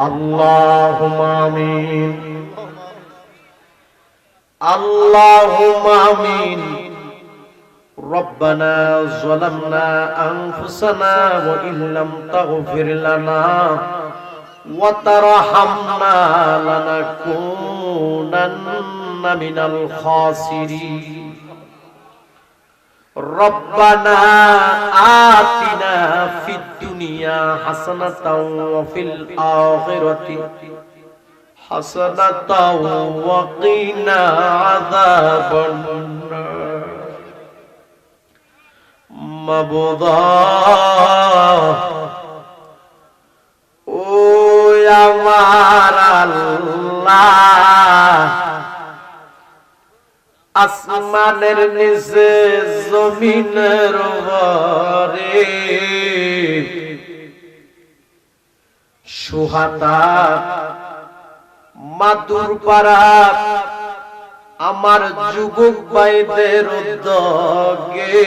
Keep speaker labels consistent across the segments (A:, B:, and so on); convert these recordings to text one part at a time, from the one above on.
A: اللهم آمين اللهم آمين ربنا ظلمنا أنفسنا وإن لم تغفر لنا وترحمنا لنكونن من الخاسرين ربنا آتنا في الدنيا দুনিয়া হাসানাতাও ওয়া ফিল আখিরাতি হাসানাতাও ওয়া আসমানের নিচে জমিনের উপরে সুহাতা মাতুর পাড়া, আমার যুবক ভাইদের উদ্যোগে।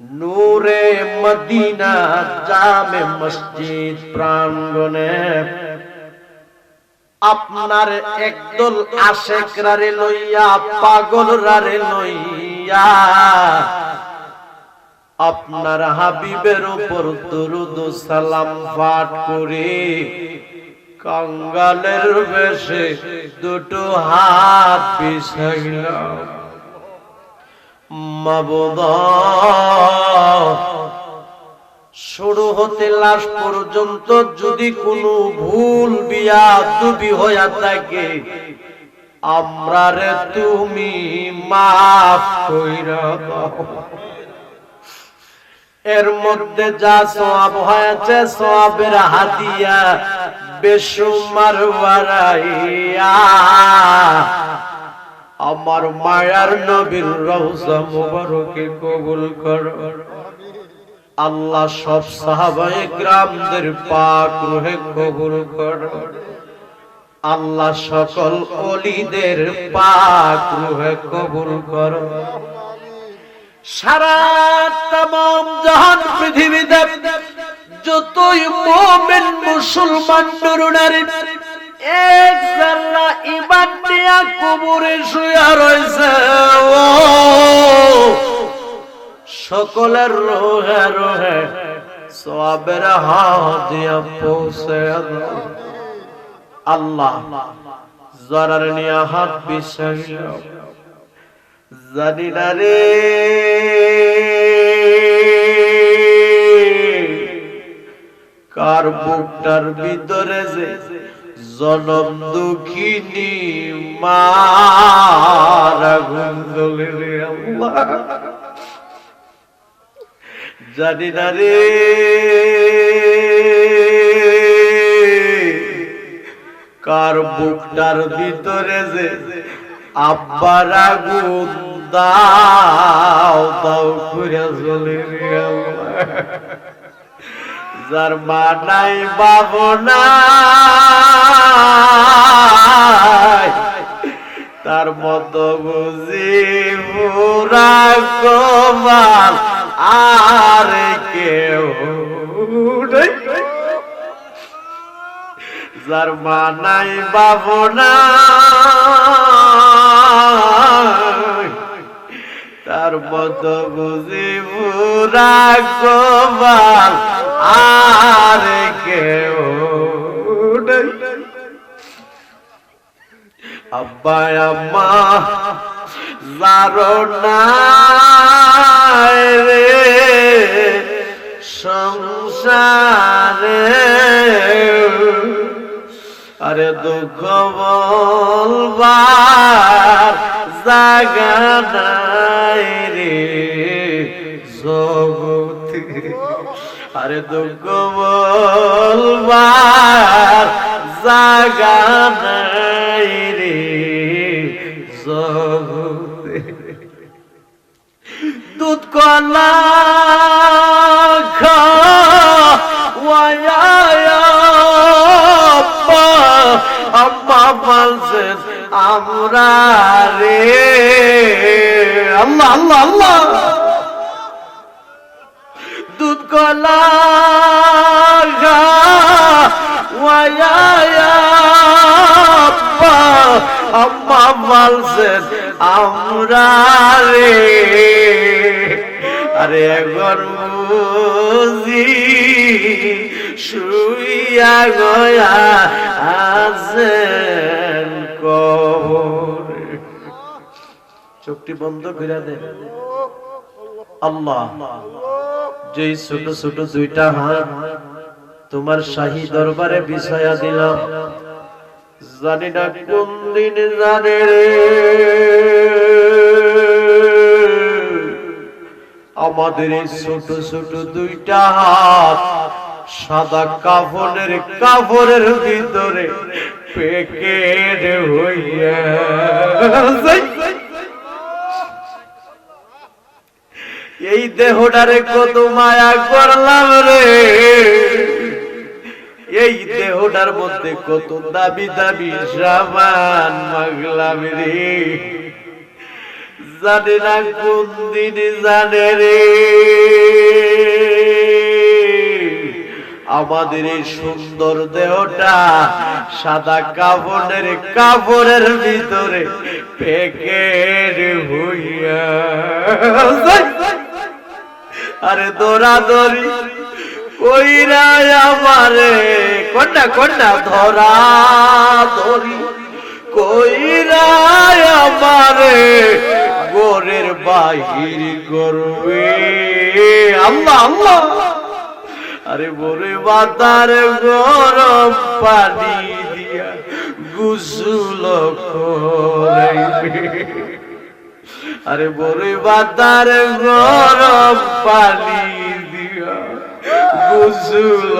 A: নূরে মদিনা জামে মসজিদ প্রাঙ্গনে আপনার একদল আশেক রারে লইয়া পাগল রারে লইয়া আপনার হাবিবের উপর দরুদ সালাম পাঠ করে। কঙ্গালের বেশে দুটো হাত মাবুদা, শুরু হতে লাশ পর্যন্ত যদি কোনো ভুল বিয়া দুবি হইয়া থাকে, আমরা রে তুমি মাফ কইরা দাও। এর মধ্যে যা সওয়াব হয়েছে সওয়াবের হাতিয়া বেসুমার আমার মায়ার নবীর রওজা মুবারকে কবুল কর। আল্লাহ সব সাহাবায়ে গ্রামদের পাক রুহে কবুল কর। আল্লাহ সকল অলিদের পাক রুহে কবুল করো। সারা তাম জাহান পৃথিবীতে যতই মুমিন মুসলমান নরনারী এক জাল্লা ইমান নিয়া কবরে শুয়া রয়েছে। সকলের রোহে রোহে সবের হাজিয়া পৌঁছে আল্লাহ, জরার নিয়া হাত বিষয় জানি না রে। কার বুকটার ভিতরে যে জনম দুঃখিনী রে আল্লাহ। জানি না রে। কার বুকটার ভিতরে যে আব্বার আগুন দাও দাও করে আল্লাহ যার মা নাই, বাব নাই। তার মতো বুঝি পুরা কমাল আর কেউ। যার মা নাই, বাব তার মতো বুঝি পুরা কমাল আর কেউ। আব্বা আম্মা রে সংসারে আরে দুঃখ বলবার জাগা নাই রে জগতে। আরে দুঃখ বলবার জাগা নাই রে জগতে। দুধ কলা আম্মা বলছেন আমরা রে। আল্লাহ আল্লাহ আল্লাহ। দুধ কলা আম্মা বলছেন, আমরা রে। আরে একবার বুঝি, শুইয়া গয়া আছে কবরে। চোখটি বন্ধ করে দেন। আল্লাহ যে ছোট ছোট দুইটা হাত তোমার শাহী দরবারে বিছায়া দিলাম। জানি না কোন দিন জানে আমাদের এই ছোট ছোট দুইটা হাত সাদা কাফনের কাপড়ের ভিতরে পেকেট হইয়া। এই দেহটারে কত মায়া করলাম রে। এই দেহটার মধ্যে কত দাবি দাবি সামান মাগলাম রে। জানে না কোন দিন জানে রে। আমাদের এই সুন্দর দেহটা সাদা কাপড়ের কাপড়ের ভিতরে প্যাকেট হইয়া আরে দৌড়া দৌড়ি কইরা আমারে, কন্যা কন্যা ধরা ধরি কইরা আমারে গোরের বাহির করবে। আল্লাহ আল্লাহ। আরে বরে বাতার গরম পানি দিয়া গুসুল আরে বরে বাতার গরম পানি দিয়া গুসুল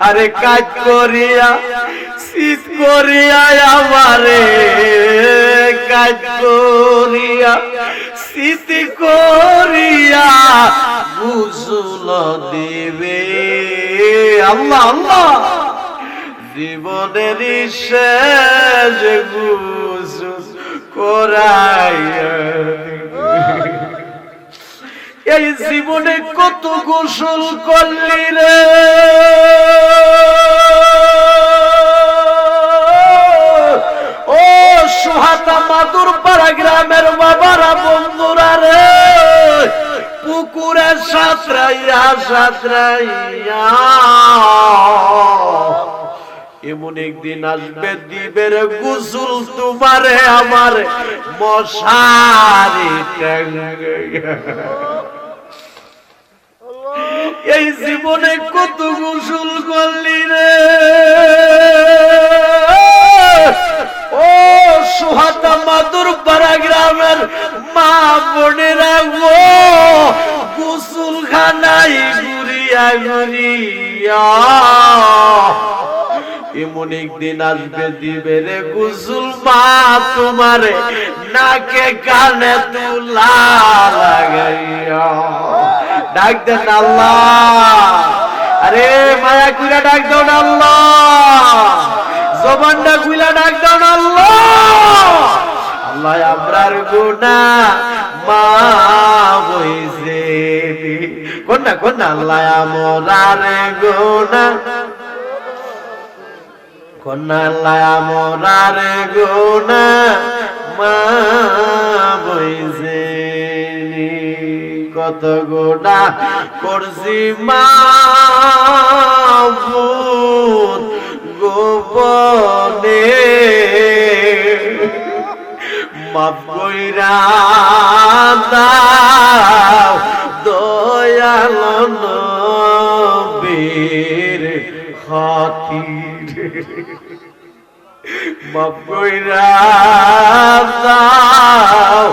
A: আরে কাজ করিয়া, শীত করিয়া আমারে, কাজ করিয়া শীত করিয়া গুসুল দিবে। আল্লাহ আল্লাহ। জীবনের শেষ দিবে। এই জীবনে কত গোসল করলি রে? মাদুর পাড়া গ্রামের বাবারা বন্ধুরা রে। পুকুরে সাঁতরাইয়া সাঁতরাইয়া। এমন একদিন আসবে দিবের গুসুল তোমারে আমার মশারি এই জীবনে কত গোসল করলি রে। ও সুহাতা মাদুর পাড়া গ্রামের মা বোনেরা গো গোসল খানাই ঘুরিয়া ঘুরিয়া। এমন একদিন আসবে দিবে রে গুসুল মা তোমারে, নাকে কানে তুলা লাগাইয়া। ডাক দেন আল্লাহ। আরে মায়া কুইলা ডাক দাও না আল্লাহ। জবানটা কুইলা ডাক দাও না, আল্লাহ। আল্লাহ আমরার গুনা মা হইছে কোনটা কোনটা আল্লাহ আমরার গুনা কন্যা মরারে গোনা মা বইছে কত গোনা করছি, মা গোপনে মাপ কইরা দাও দয়াল নবীর খাতির। মাপ কইরা দাও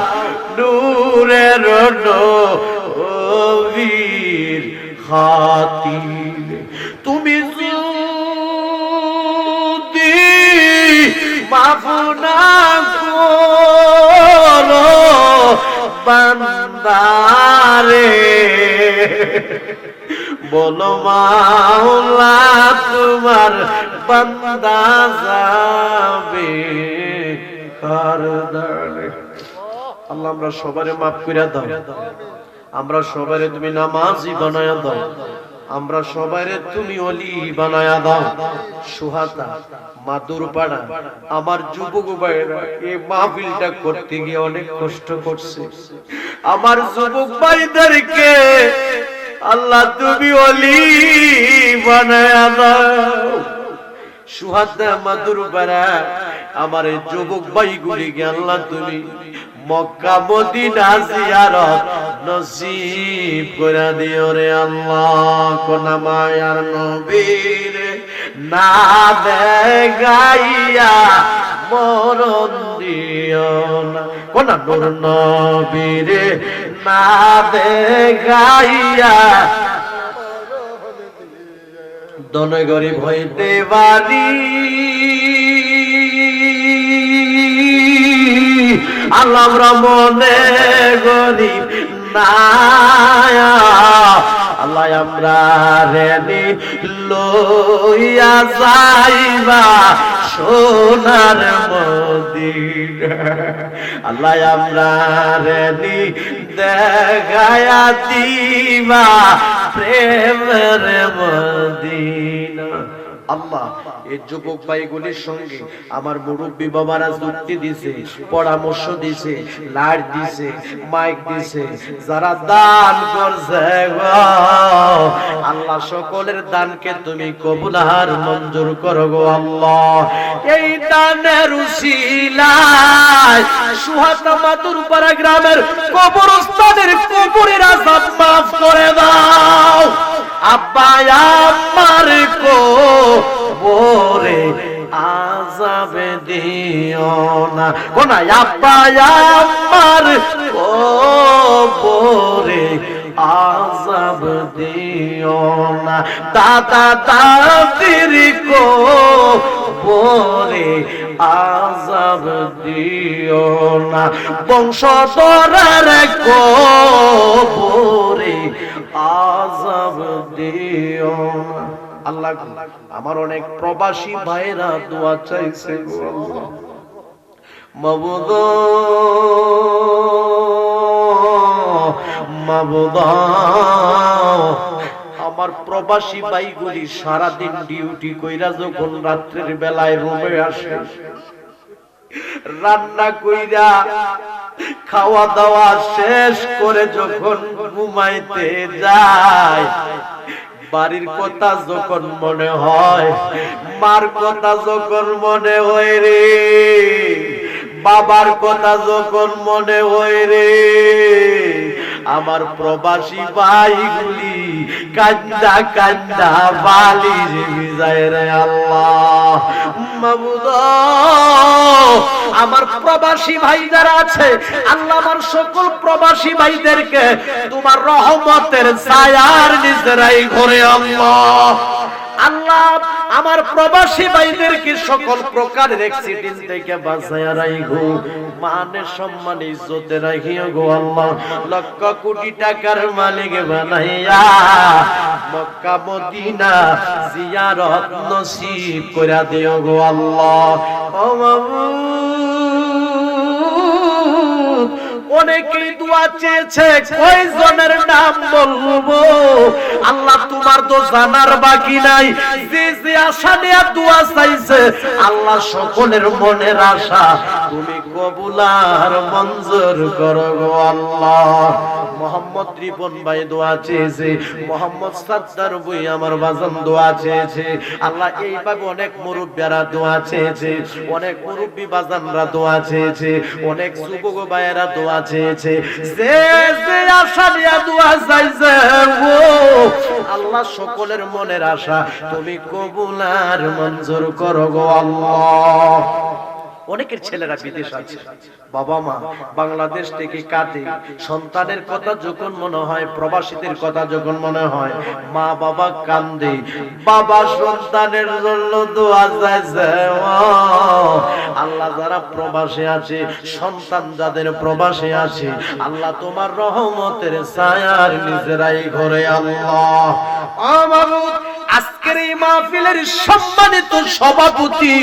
A: বলো মাওলা, তোমার বান্দা যাবে কার দাঁড়ে আল্লাহ, আমরা সবারে মাফ করে দাও। আমরা সবারে তুমি নামাজি বানায়া দাও। আমরা সবাই তুমি অলি বানায়া দাও। সুহাতা, মাদুর পাড়া, আমার যুবক ভাইরা এই মাহফিলটা করতে গিয়ে অনেক কষ্ট করছে। আমার যুবক ভাইদেরকে আল্লাহ তুমি অলি বানায়া সুহাদা মাদুর পাড়া আমার এই যুবক ভাইগুলিকে আল্লাহ তুমি মক্কা মদিনা জিয়ারত নসিব করে দিও রে আল্লাহ। কোন মায়ার নবীর না দেখাইয়া মরণ দিও না। কোন নূর নবীর না দেখাইয়া। দনে গরিব হইতে পারি আল্লাহ মনে গরিব না আল্লাহ আমরা রেনি লইয়া যাইবা। সোনার মদিনা। আল্লাহ আমরা রেনি দেখায়া দিবা প্রেমের মদিনা। আল্লাহ, এই যুবক ভাইগুলির সঙ্গে আমার মুরব্বী বাবারা যুক্তি দিছে, পরামর্শ দিছে লাইট দিছে, মাইক দিছে, যারা দান করছে আল্লাহ সকলের দানকে তুমি কবুল আর মঞ্জুর করো গো আল্লাহ। এই দানের উসিলায় সুহাতা মাতুর পাড়া গ্রামের কবরস্থানের কবরের আজাব মাফ করে দাও। আব্বা, আমার কো বরে আজাবে দিও না। কোনা আব্বা, আমার কো বরে আজাব দিও না। দাদা, দাদির কো বরে আজাব দিও না। কো আল্লাহ আমার অনেক প্রবাসী ভাইরা দোয়া চাইছে। মাবুদ মাবুদ, আমার প্রবাসী ভাইগুলি সারাদিন ডিউটি কইরা যখন রাত্রের বেলায় রুমে আসে, রান্না কইরা খাওয়া দাওয়া শেষ করে যখন ঘুমাইতে যায় বাড়ির কথা যখন মনে হয় মার কথা যখন মনে হয় রে বাবার কথা যখন মনে হয় রে আমার প্রবাসী ভাইগুলি কান্দা কান্দা বালির বিজয় রে আল্লাহ। আমার প্রবাসী ভাই যারা আছে, আল্লাহ আমার সকল প্রবাসী ভাইদেরকে তোমার রহমতের ছায়ার নিজেরাই ঘরে আল্লাহ। আল্লাহ, আমার প্রবাসী ভাইদেরকে সকল প্রকারের অ্যাক্সিডেন্ট থেকে বাঁচাইয়া রাখো মানের সম্মান ইজ্জতে রাখিও গো আল্লাহ। লক্ষ কোটি টাকার মালিক বানাইয়া মক্কা, মদিনা জিয়ারত নসিব কইরা দিও গো আল্লাহ। ও মাবুদ অনেকেই দোয়া চেয়েছে, কয়জনের নাম বলব? আল্লাহ, তোমার তো জানার বাকি নাই। যে যে আশা নিয়ে দোয়া চাইছে, আল্লাহ সকলের মনের আশা। তুমি কবুলার মঞ্জুর করো গো আল্লাহ। মোহাম্মদ রিপন ভাই দোয়া চেয়েছে, মোহাম্মদ সাদ্দার বই আমার বাজান দোয়া চেয়েছে। আল্লাহ, এইভাবে অনেক মুরব্বীরা দোয়া চেয়েছে, অনেক মুরব্বী বাজানরা দোয়া চেয়েছে, অনেক যুবক ভাইয়েরা দোয়া চেয়েছে যে যে আশা নিয়ে দোয়া চাইছে, ও, আল্লাহ সকলের মনের আশা। তুমি কবুলার মঞ্জুর করো গো আল্লাহ। অনেকের ছেলেরা বিদেশ আছে। বাবা মা বাংলাদেশ থেকে কাঁদে। সন্তানের কথা যখন মনে হয়, প্রবাসীদের কথা যখন মনে হয়, মা বাবা কান্দে। বাবা সন্তানের জন্য দোয়া আল্লাহ যারা প্রবাসে আছে, সন্তান যাদের প্রবাসে আছে, আল্লাহ তোমার রহমতের ছায়ার নিজেরাই ঘরে, আল্লাহ। আজকের এই মাহফিলের সম্মানিত সভাপতি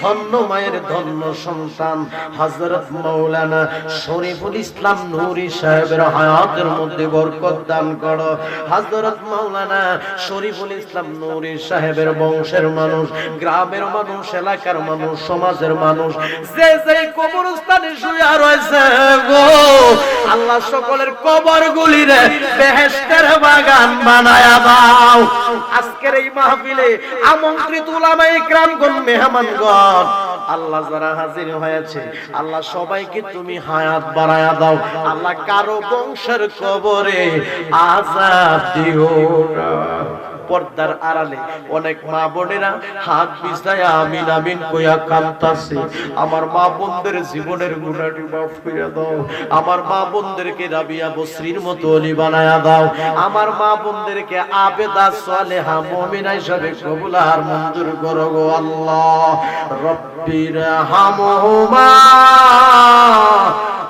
A: ধন্য মায়ের ধন্য সন্তান হযরত মাওলানা শরীফুল ইসলাম নূরি সাহেবের হায়াতের মধ্যে বরকত দান করো। হযরত মাওলানা শরীফুল ইসলাম নূরি সাহেবের বংশের মানুষ, গ্রামের মানুষ, এলাকার মানুষ, সমাজের মানুষ, যে যে কবরস্থানে শুয়ে রয়েছে গো, আল্লাহ সকলের কবর গুলিরে বেহেশতের বাগান বানায়া দাও। আজকের এই মাহফিলে আমন্ত্রিত উলামা ইকরামগণ, মেহমানগণ আল্লাহ যারা হাজির হয়েছে, আল্লাহ সবাইকে তুমি হায়াত বাড়ায়া দাও। আল্লাহ কারও বংশের কবরে আজাদ দিও না। পর্দার আড়ালে অনেক মা বোনেরা হাত বিছায়া আমিন আমিন কইয়া কান্তাছে আমার মা বোনদের জীবনের গুণাটি মাফ করে দাও। আমার মা বোনদেরকে রাবিয়া বসরির মতো অলি বানায়া দাও। আমার মা বোনদেরকে আবেদা সালেহা মুমিনা হিসাবে কবুল আর মঞ্জুর করো গো আল্লাহ। রব্বির হামহুমা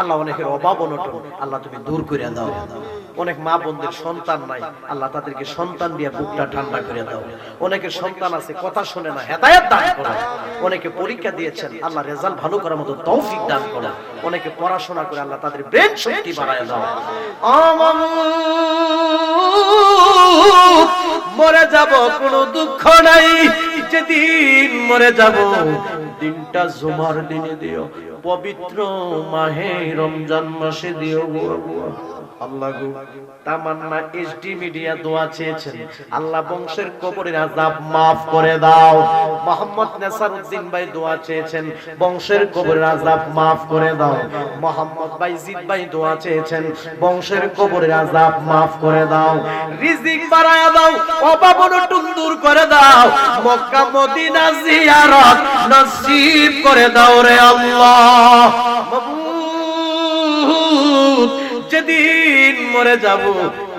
A: আল্লাহ অনেকের অভাব অনটন। আল্লাহ তুমি দূর করে দাও। অনেক মা বোনদের সন্তান নাই। আল্লাহ তাদেরকে সন্তান দিয়ে বুকটা ঠান্ডা করে দাও। অনেকের সন্তান আছে কথা শুনে না হেদায়েত দান করো। অনেকে পরীক্ষা দিয়েছেন আল্লাহ রেজাল্ট ভালো করার মতো তৌফিক দান করো। অনেকে পড়াশোনা করে আল্লাহ তাদের ব্রেন শক্তি বাড়ায় দাও। মরে যাব কোনো দুঃখ নাই। যেদিন মরে যাব দিনটা জুমার দিনে দিও। পবিত্র মাহে রমজান মাসে দিও আল্লাহ তামান্না এসডি মিডিয়া দোয়া চেয়েছেন। আল্লাহ বংশের কবরের আযাব maaf করে দাও। মোহাম্মদ নেসারউদ্দিন ভাই দোয়া চেয়েছেন, বংশের কবরের আযাব maaf করে দাও। মোহাম্মদ বাইজিদ ভাই দোয়া চেয়েছেন, বংশের কবরের আযাব maaf করে দাও। রিজিক বাড়ায়া দাও, অভাব অনটন দূর করে দাও। মক্কা মদিনা জিয়ারত নসিব করে দাও রে আল্লাহ। মাবুদ মরে যাব।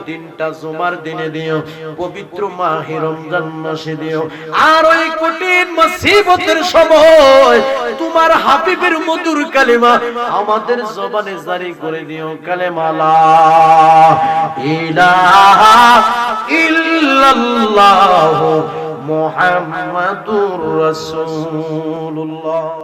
A: দিনটা জুমার দিনে দিও, পবিত্র মাহে রমজান মাসে দিও। আর ওই কঠিন মুসিবতের সময় তোমার হাবিবের মধুর কালিমা আমাদের জবানে জারি করে দিও, কালেমা লা ইলাহা ইল্লাল্লাহ মুহাম্মাদুর রাসূলুল্লাহ।